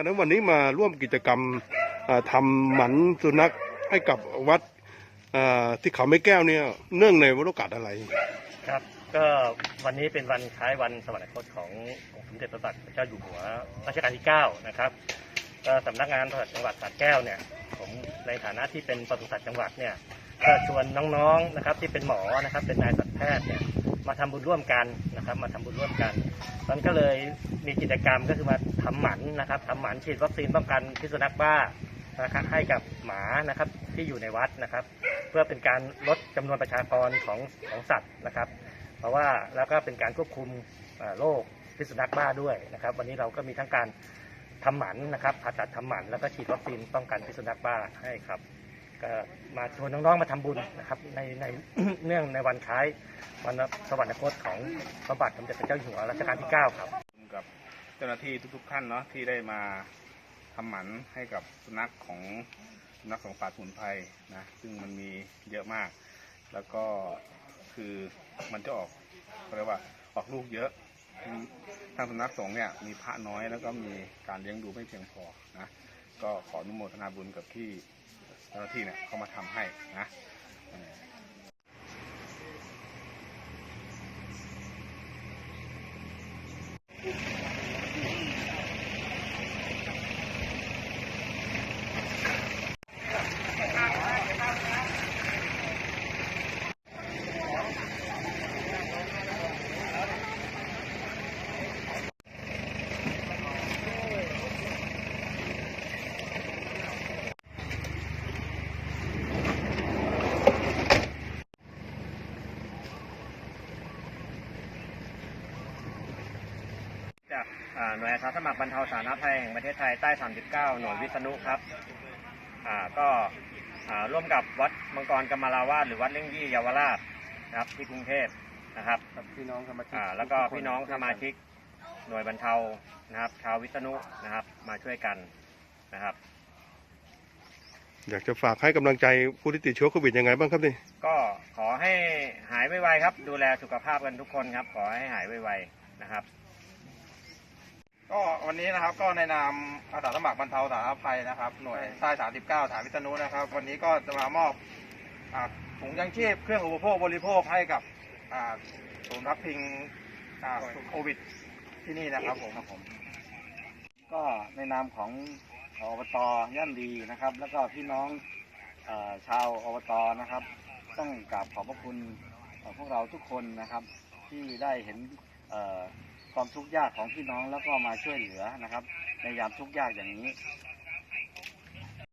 กนั้นวันนี้มาร่วมกิจกรรมอ่าทำหมันสุนัขให้กับวัดที่เขาไม่แก้วเนี่ยเนื่องในวันโอกาสอะไร ครับก็วันนี้เป็นวันคล้ายวันสวรรคตขององค์สมเด็จพระบาทพระเจ้าอยู่หัวรัชกาลที่ 9 นะครับก็สำนักงานปศุสัตว์จังหวัดสระแก้วเนี่ยผมในฐานะที่เป็นปศุสัตว์จังหวัดเนี่ยก็ชวนน้องๆนะครับที่เป็นหมอนะครับเป็นนายสัตวแพทย์เนี่ย มาทำบุญร่วมกันนะครับ มาทำบุญร่วมกันมันก็เลยมีกิจกรรมก็คือมาทำหมันนะครับทำหมันฉีดวัคซีนป้องกันพิษสุนัขบ้านะครับให้กับหมานะครับที่อยู่ในวัดนะครับ เพื่อเป็นการลดจำนวนประชากรของของสัตว์นะครับ เพราะว่าแล้วก็เป็นการควบคุมโรคพิษสุนัขบ้าด้วยนะครับ วันนี้เราก็มีทั้งการทำหมันนะครับผ่าตัดทำหมันแล้วก็ฉีดวัคซีนป้องกันพิษสุนัขบ้าให้ครับ มาชวนน้องๆมาทำบุญนะครับในในเนื่องในวันคล้ายวันสวรรคตของพระบาทสมเด็จพระเจ้าอยู่หัวรัชกาลที่ 9 ครับกับเจ้าหน้าที่ทุกๆท่านเนาะที่ได้มาทำหมันให้กับสุนัขของสุนัขของป่าสมุนไพรนะซึ่งมันมีเยอะมาก แล้วก็คือมันจะออกเขาเรียกว่าออกลูกเยอะทางสำนักสงฆ์เนี่ยมีพระน้อยแล้วก็มีการเลี้ยงดูไม่เพียงพอนะก็ขออนุโมทนาบุญกับที่ เจ้าหน้าที่เนี่ยเขามาทำให้นะ จากอ่าหน่วยอาสาสมัครบรรเทาสาธารณภัยแห่งประเทศไทยใต้ 39 หน่วยวิษณุครับอ่าก็อ่าร่วมกับวัดมังกรกรรมาราวาสหรือวัดเล่งยี่เยาวราชนะครับที่กรุงเทพนะครับพี่น้องสมาชิกอ่าแล้วก็พี่น้องสมาชิกหน่วยบรรเทานะครับชาววิษณุนะครับมาช่วยกันนะครับ อยากจะฝากให้กำลังใจผู้ที่ติดเชื้อโควิดยังไงบ้างครับนี่ก็ขอให้หายไวๆครับ ดูแลสุขภาพกันทุกคนครับ ขอให้หายไวๆนะครับ ก็วันนี้นะครับก็ในนามอาสาสมัครบรรเทาสาธารณภัยนะครับ หน่วยใต้39 ฐานวิษณุนะครับ วันนี้ก็จะมามอบอาถุงยังชีพเครื่องอุปโภคบริโภคให้กับอ่าศูนย์พักพิงอ่าโควิดที่นี่นะครับผมครับผมก็ในนามของอบตย่านดีนะครับ แล้วก็พี่น้องอชาวอบตนะครับ ต้องกราบขอบพระคุณพวกเราทุกคนนะครับ ที่ได้เห็นเความทุกข์ยากของพี่น้องแล้วก็มาช่วยเหลือนะครับ ในยามทุกข์ยากอย่างนี้